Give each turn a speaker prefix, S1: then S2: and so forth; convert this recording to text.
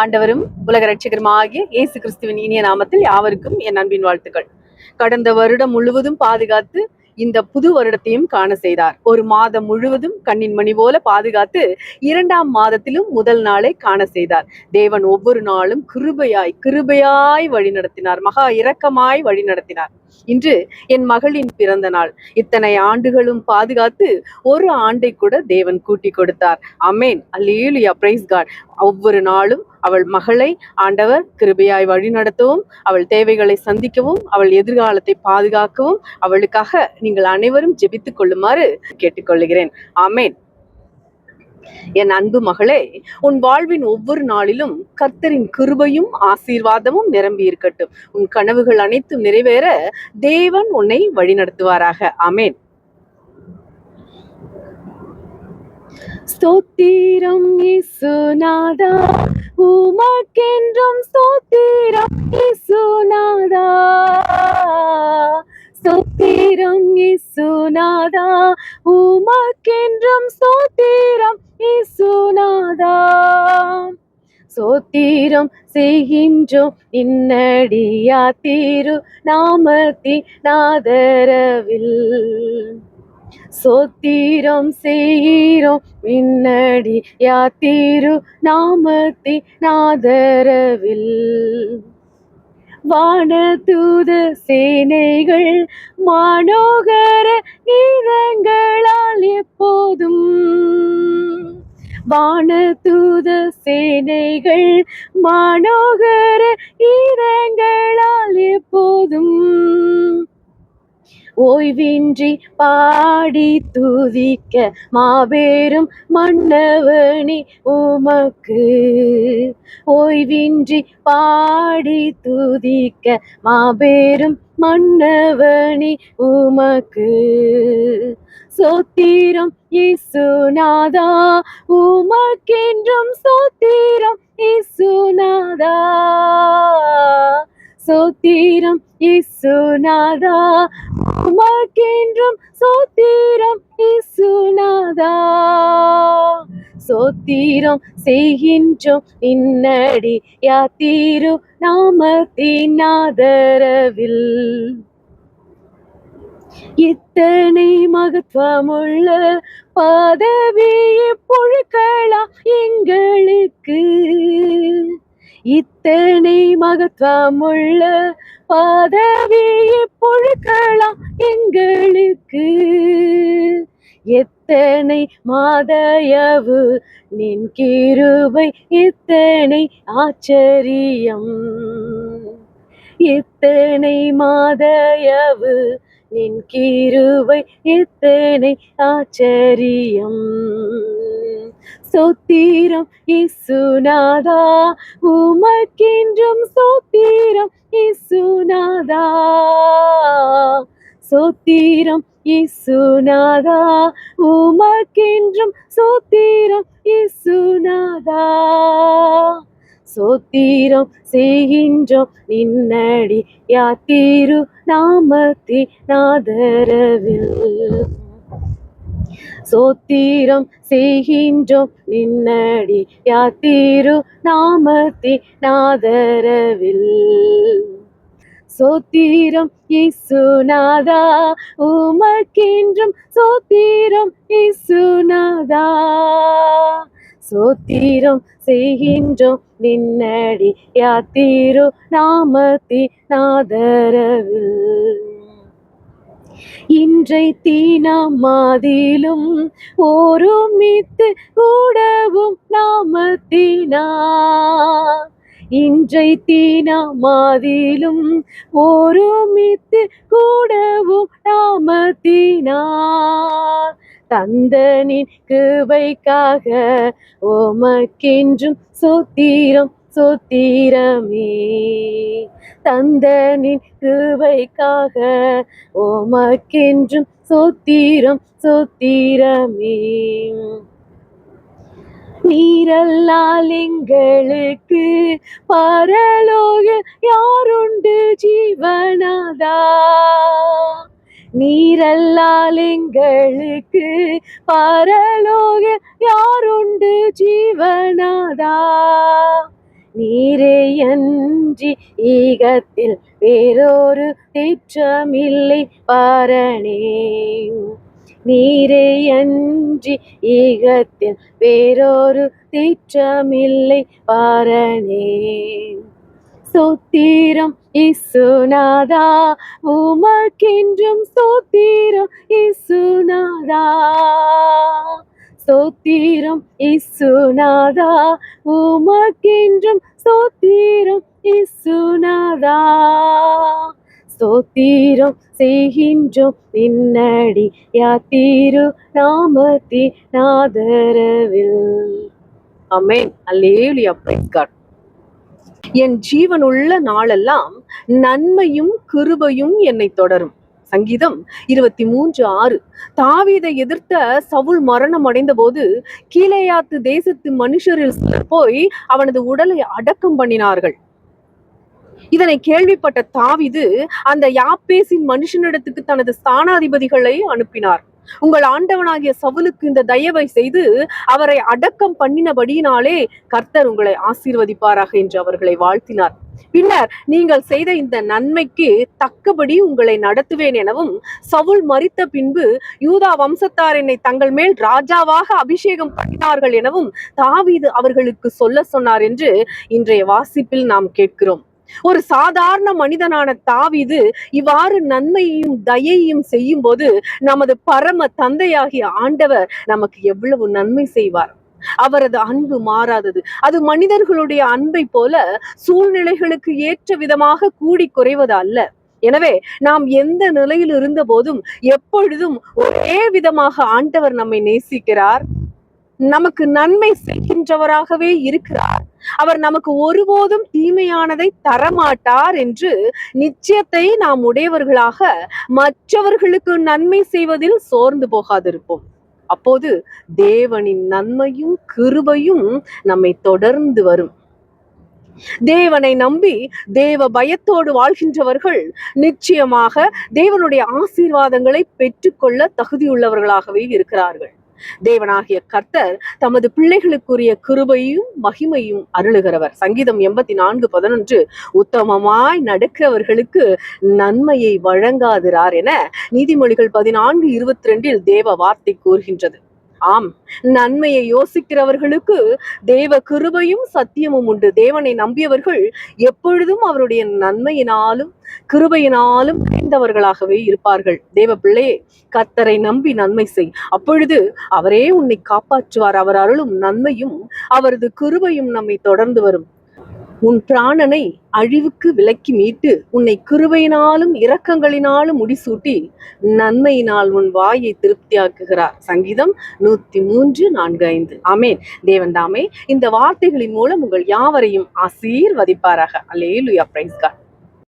S1: ஆண்டவரும் உலக ரட்சகருமாகிய இயேசு கிறிஸ்துவின் இனிய நாமத்தில் யாவருக்கும் என் அன்பின் வாழ்த்துக்கள். கடந்த வருடம் முழுவதும் பாதுகாத்து இந்த புது வருடத்தையும் காண செய்தார். ஒரு மாதம் முழுவதும் கண்ணின் மணி போல பாதுகாத்து இரண்டாம் மாதத்திலும் முதல் நாளை காண செய்தார். தேவன் ஒவ்வொரு நாளும் கிருபையாய் கிருபையாய் வழி நடத்தினார் மகா இரக்கமாய் வழி நடத்தினார் இன்று என் மகளின் பிறந்த நாள். இத்தனை ஆண்டுகளும் பாதுகாத்து ஒரு ஆண்டை கூட தேவன் கூட்டி கொடுத்தார். அமேன் அல்லேலுயா. பிரைஸ் காட் ஒவ்வொரு நாளும் அவள் மகளை ஆண்டவர் கிருபையாய் வழிநடத்தவும் அவள் தேவைகளை சந்திக்கவும் அவள் எதிர்காலத்தை பாதுகாக்கவும் அவளுக்காக நீங்கள் அனைவரும் ஜெபித்துக் கொள்ளுமாறு கேட்டுக்கொள்கிறேன். அமேன் என் அன்பு மகளே உன் வாழ்வின் ஒவ்வொரு நாளிலும் கர்த்தரின் கிருபையும் ஆசீர்வாதமும் நிரம்பி இருக்கட்டும். உன் கனவுகள் அனைத்தும் நிறைவேற தேவன் உன்னை வழிநடத்துவாராக. அமேன் ஸ்தோத்திரம் இசுநாதா உமக்கென்றும் ஸ்தோத்திரம் இசுநாதா ஸ்தோத்திரம் இசுநாதா உம சோத்திரம் செய்கின்றோம். இன்னடியா தீரு நாமத்தி நாதரவில். சோத்திரம் செய்கிறோம். பின்னடி யாத்திரு நாமத்தி நாதரவில். வானதூத சேனைகள் மானோகர கீதங்களால் எப்போதும் வானதூத சேனைகள் மானோகர கீதங்களால் எப்போதும் ஓய்வின்றி பாடி துதிக்க மாபெரும் மன்னவனி உமக்கு. ஓய்வின்றி பாடி துதிக்க மாபெரும் மன்னவனி உமக்கு. சோத்திரம் இசுநாதா உமக்கென்றும் சோத்திரம் இசுநாதா சோத்திரம் இசுநாதா உமக்கென்றும் சோத்திரம் இசுநாதா சோத்திரம் செய்கின்றோம் இன்னடி யாத்திரு நாமத்தின் ஆதரவில் இத்தனை மகத்துவமுள்ள பதவி பொழுக்கலாம் எங்களுக்கு. இத்தனை மகத்துவம் உள்ள பதவி பொழுக்கலாம் எங்களுக்கு. எத்தனை மாதயவு நின் கிருபை இத்தனை ஆச்சரியம். இத்தனை மாதயவு நின் கிருபை இத்தனை ஆச்சரியம். சோத்திரம் இசுநாதா உமக்கென்றும் சோத்திரம் இசுநாதா சோத்திரம் இசுநாதா உமக்கென்றும் சோத்திரம் இசுநாதா சோத்திரம் செய்கின்றோம் நின்னடி யாத்திரு நாமத்தி நாதரவில் சோத்திரம் செய்கின்றோம். நின்னடி யாத்திரு நாமத்தி நாதரவில். சோத்திரம் இசுநாதா உமக்கின்றும் சோத்திரம் இசுநாதா சோத்திரம் செய்கின்றோம். நின்னடி யாத்திரு நாமத்தி நாதரவில். இன்றை தீனமாதிலும் ஒருமித்து கூடவும் நாமத்தினா இன்றை தீனமாதிலும் ஒருமித்து கூடவும் நாமத்தினா தந்தனின் கிருபைக்காக ஓமக்கென்றும் சோத்திரம் சோத்திரமே தந்தனின் கிருபைக்காக ஓமக்கென்றும் சோத்திரம் சோத்திரமே. நீரல்லால் எங்களுக்கு பரலோக யாருண்டு ஜீவனாதா? நீரல்லால் எங்களுக்கு பரலோக யாருண்டு ஜீவனாதா? நீரே அன்றி ஈகத்தில் வேறொரு தேற்றமில்லை பாரணே. நீரே அன்றி ஈகத்தில் வேறொரு தேற்றமில்லை பாரணே. சோத்திரம் இசுநாதா உமக்கென்றும் சோத்திரம் இசுநாதா. சோத்திரம் இசுநாதா உமக்கென்றும் சோத்திரம் இசுநாதா ஸ்தோத்திரம் செய்கின்றோம் நின்னடி யாத்திரு நாமத்தி நாதரவில். அமேன் அல்லேலியா பிரைஸ் காட் என் ஜீவனுள்ள நாளெல்லாம் நன்மையும் கிருபையும் என்னை தொடரும். சங்கீதம் இருபத்தி மூன்று ஆறு. தாவீதை எதிர்த்த சவுல் மரணம் அடைந்த போது கீழேயாத்து தேசத்து மனுஷரில் சிலர் போய் அவனது உடலை அடக்கம் பண்ணினார்கள். இதனை கேள்விப்பட்ட தாவிது அந்த யாப்பேசின் மனுஷனிடத்துக்கு தனது ஸ்தானாதிபதிகளை அனுப்பினார். உங்கள் ஆண்டவனாகிய சவுலுக்கு இந்த தயவை செய்து அவரை அடக்கம் பண்ணினபடியினாலே கர்த்தர் உங்களை ஆசீர்வதிப்பாராக என்று அவர்களை வாழ்த்தினார். பின்னர் நீங்கள் செய்த இந்த நன்மைக்கு தக்கபடி உங்களை நடத்துவேன் எனவும் சவுல் மறித்த பின்பு யூதா வம்சத்தார் என்னை தங்கள் மேல் ராஜாவாக அபிஷேகம் பண்ணினார்கள் எனவும் தாவீது அவர்களுக்கு சொல்ல சொன்னார் என்று இன்றைய வாசிப்பில் நாம் கேட்கிறோம். ஒரு சாதாரண மனிதனான தாவிது இவ்வாறு நன்மையையும் தயையும் செய்யும் போது நமது பரம தந்தையாகிய ஆண்டவர் நமக்கு எவ்வளவு நன்மை செய்வார். அவரது அன்பு மாறாதது. அது மனிதர்களுடைய அன்பை போல சூழ்நிலைகளுக்கு ஏற்ற விதமாக கூடி குறைவது அல்ல. எனவே நாம் எந்த நிலையில் இருந்த போதும் எப்பொழுதும் ஒரே விதமாக ஆண்டவர் நம்மை நேசிக்கிறார். நமக்கு நன்மை செய்கின்றவராகவே இருக்கிறார். அவர் நமக்கு ஒருபோதும் தீமையானதை தரமாட்டார் என்று நிச்சயத்தை நாம் உடையவர்களாக மற்றவர்களுக்கு நன்மை செய்வதில் சோர்ந்து போகாதிருப்போம். அப்போது தேவனின் நன்மையும் கிருபையும் நம்மை தொடர்ந்து வரும். தேவனை நம்பி தேவ பயத்தோடு வாழ்கின்றவர்கள் நிச்சயமாக தேவனுடைய ஆசீர்வாதங்களை பெற்றுக்கொள்ள தகுதியுள்ளவர்களாகவே இருக்கிறார்கள். தேவனாகிய கர்த்தர் தமது பிள்ளைகளுக்குரிய கிருபையும் மகிமையும் அருளுகிறவர். சங்கீதம் எண்பத்தி நான்கு பதினொன்று உத்தமமாய் நடக்கிறவர்களுக்கு நன்மையை வழங்காதிரார் என நீதிமொழிகள் பதினான்கு இருபத்தி ரெண்டில் தேவ வார்த்தை கூறுகின்றது. ஆம் நன்மையை யோசிக்கிறவர்களுக்கு தேவ கிருபையும் சத்தியமும் உண்டு. தேவனை நம்பியவர்கள் எப்பொழுதும் அவருடைய நன்மையினாலும் கிருபையினாலும் நிறைந்தவர்களாகவே இருப்பார்கள். தேவ பிள்ளையே கத்தரை நம்பி நன்மை செய். அப்பொழுது அவரே உன்னை காப்பாற்றுவார். அவர் அருளும் நன்மையும் அவரது கிருபையும் நம்மை தொடர்ந்து வரும். உன் பிராணனை அழிவுக்கு விலக்கி மீட்டு உன்னை கிருபையினாலும் இரக்கங்களினாலும் முடிசூட்டி நன்மையினால் உன் வாயை திருப்தியாக்குகிறார். சங்கீதம் நூத்தி மூன்று நான்கு ஐந்து. ஆமேன். தேவன் தாமே இந்த வார்த்தைகளின் மூலம் உங்கள் யாவரையும் ஆசீர்வதிப்பாராக. அல்லேலுயா பிரைஸ்கார்